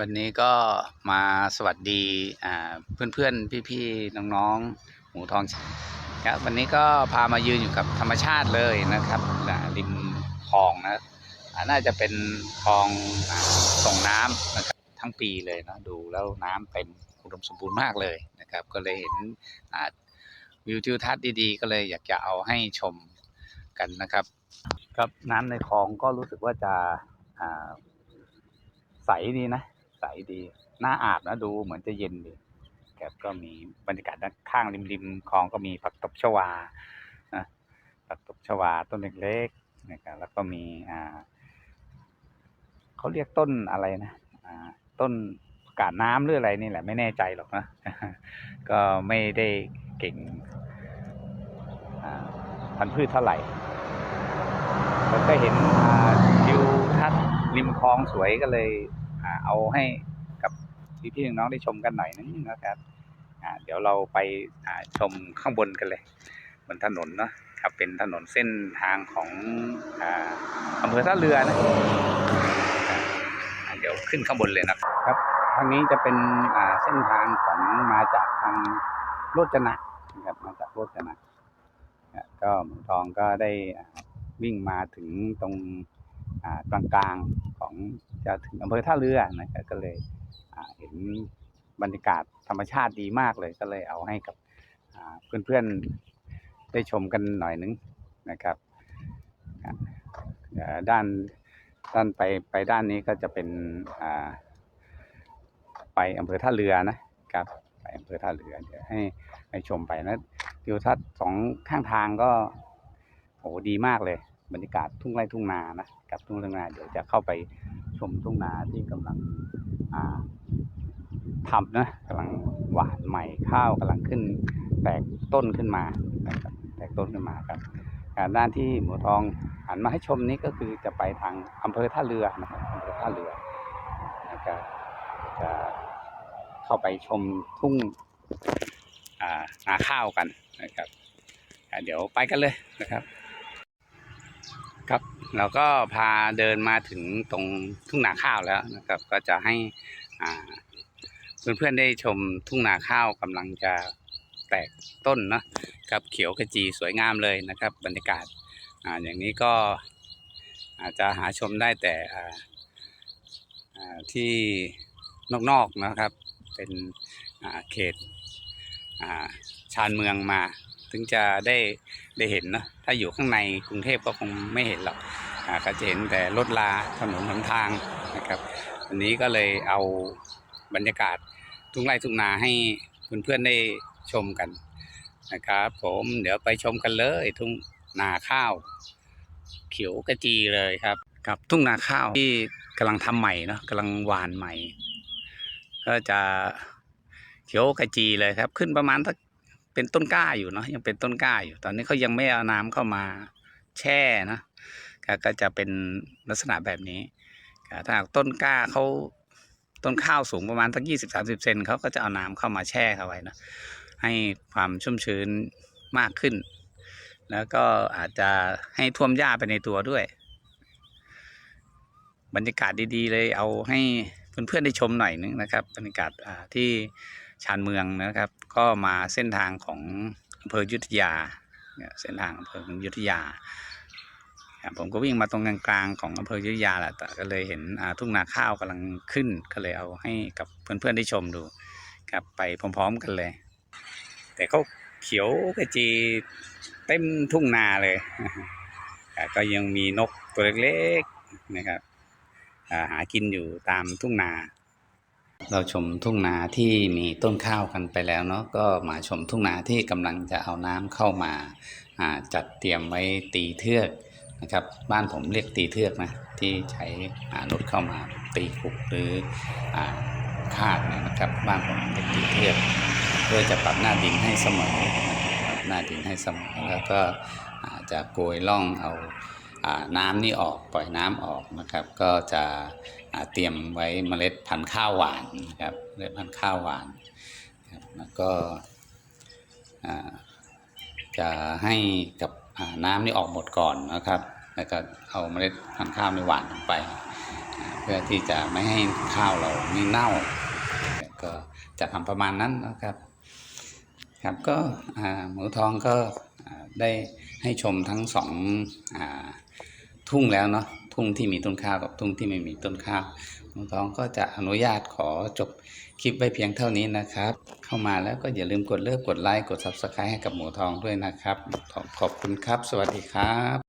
วันนี้ก็มาสวัสดีอ่าเพื่อนๆพี่ๆน้องๆหมูทองครับวันนี้ก็พามายืนอยู่กับธรรมชาติเลยนะครับริมคลองนะน่าจะเป็นคลองส่งน้ำนะครับทั้งปีเลยนะดูแล้วน้ำเต็มอุดมสมบูรณ์มากเลยนะครับ ก็เลยเห็นวิวทิวทัศน์ดีๆ ก็เลยอยากจะเอาให้ชมกันนะครับครับน้ำในคลองก็รู้สึกว่าจะใสดีนะ ใสดีหน่าอาบนะดูเหมือนจะเย็นดีครับก็มีบรรยากาศด้านข้างริมริมคลองก็มีผักตบชวานะผักตบชวาต้นเล็กๆนะครับแล้วก็มีอ่าเขาเรียกต้นอะไรนะอ่าต้นกาดน้ำหรืออะไรนี่แหละไม่แน่ใจหรอกนะก็ไม่ได้เก่งพันธุ์พืชเท่าไหร่แล้วก็เห็นวิวทัศน์ริมคลองสวยก็เลย เอาให้กับพี่ๆน้องๆได้ชมกันหน่อยนึงนะครับเดี๋ยวเราไปชมข้างบนกันเลย บนถนนเนาะครับเป็นถนนเส้นทางของอำเภอท่าเรือนะเดี๋ยวขึ้นข้างบนเลยนะครับทางนี้จะเป็นเส้นทางของมาจากทางโรจนะนะครับมาจากโรจนะก็หมูทองก็ได้วิ่งมาถึงตรงกลางๆของ จะถึงอำเภอท่าเรือนะครับก็เลยเห็นบรรยากาศธรรมชาติดีมากเลยก็เลยเอาให้กับอ่าเพื่อนๆได้ชมกันหน่อยนึงนะครับด้านด้านไปไปด้านนี้ก็จะเป็นไปอำเภอท่าเรือนะครับไปอำเภอท่าเรือเดี๋ยวให้ให้ชมไปนะทิวทัศน์สองข้างทางก็โอ้ดีมากเลย บรรยากาศทุ่งไร่ทุ่งนานะกับทุ่งไร่ทุ่งนาเดี๋ยวจะเข้าไป มทุ่งนาที่กำลังทำนะกำลังหวานใหม่ข้าวกำลังขึ้น แตกต้นขึ้นมานะครับแตกต้นขึ้นมาครับด้านที่หมูทองหันมาให้ชมนี้ก็คือจะไปทางอำเภอท่าเรือนะครับอำเภอท่าเรือนะครับจะเข้าไปชมทุ่งอ่านาข้าวกันนะครับเดี๋ยวไปกันเลยนะครับ ครับเราก็พาเดินมาถึงตรงทุ่งนาข้าวแล้วนะครับ ก็จะให้อ่าเพื่อนๆได้ชมทุ่งนาข้าวกำลังจะแตกต้นเนาะครับเขียวขจีสวยงามเลยนะครับ บรรยากาศอาอย่างนี้ก็อาจจะหาชมได้แต่ที่นอกๆนะครับ เป็นเขตชานเมืองมา ถึงจะได้ได้เห็นเนอะถ้าอยู่ข้างในกรุงเทพก็คงไม่เห็นหรอกอ่าก็จะเห็นแต่รถลาถนนหนทางนะครับวันนี้ก็เลยเอาบรรยากาศทุ่งไร่ทุ่งนาให้เพื่อนๆได้ชมกันนะครับผมเดี๋ยวไปชมกันเลยทุ่งนาข้าว เขียวกระจีเลยครับกับทุ่งนาข้าวที่กำลังทำใหม่เนาะกำลังหวานใหม่ ก็จะเขียวกระจีเลยครับ ขึ้นประมาณสัก เป็นต้นกล้าอยู่เนาะยังเป็นต้นกล้าอยู่ ตอนนี้เขายังไม่เอาน้ำเข้ามาแช่นะก็จะเป็นลักษณะแบบนี้ถ้าหากต้นกล้าเขาต้นข้าวสูงประมาณสักยี่สิบสามสิบเซนเขาก็จะเอาน้ำเข้ามาแช่เข้าไว้นะให้ความชุ่มชื้นมากขึ้น แล้วก็อาจจะให้ท่วมหญ้าไปในตัวด้วย บรรยากาศดีๆเลยเอาให้เพื่อนๆได้ชมหน่อยนึงนะครับ บรรยากาศที่ ชานเมืองนะครับ ก็มาเส้นทางของอำเภอยุทธยาเส้นทางอำเภอยุทธยา ผมก็วิ่งมาตรงกลางๆของอำเภอยุทธยาแหละแต่ก็เลยเห็นทุ่งนาข้าวกำลังขึ้นก็เลยเอาให้กับเพื่อนๆได้ชมดูครับไปพร้อมๆกันเลย แต่เขาเขียวขจีเต็มทุ่งนาเลย ก็ยังมีนกตัวเล็กๆนะครับหากินอยู่ตามทุ่งนา เราชมทุ่งนาที่มีต้นข้าวกันไปแล้วเนาะก็มาชมทุ่งนาที่กำลังจะเอาน้ำเข้ามาจัดเตรียมไว้ตีเทือกนะครับบ้านผมเรียกตีเทือกนะที่ใช้อ่ารถเข้ามาตีขุกหรือคาดนะครับ บ้านผมเรียกตีเทือกเพื่อจะปรับหน้าดินให้เสมอปรับหน้าดินให้เสมอแล้วก็จะโกยล่องเอาน้ำนี่ออกปล่อยน้ำออกนะครับ ก็จะ เตรียมไว้เมล็ดพันธุ์ข้าวหวานนะครับเมล็ดพันธุ์ข้าวหวานครับแล้วก็จะให้กับน้ำนี่ออกหมดก่อนนะครับ แล้วก็เอาเมล็ดพันธุ์ข้าวในหวานลงไป เพื่อที่จะไม่ให้ข้าวเราไม่เน่า ก็จะทำประมาณนั้นนะครับครับก็หมูทองก็ได้ให้ชมทั้งสองอทุ่งแล้วเนาะ ทุ่งที่มีต้นข้าวกับทุ่งที่ไม่มีต้นข้าวหมูทองก็จะอนุญาตขอจบคลิปไว้เพียงเท่านี้นะครับ เข้ามาแล้วก็อย่าลืมกดเลิกกดไลค์กด subscribe ให้กับหมูทองด้วยนะครับ ขอบคุณครับ สวัสดีครับ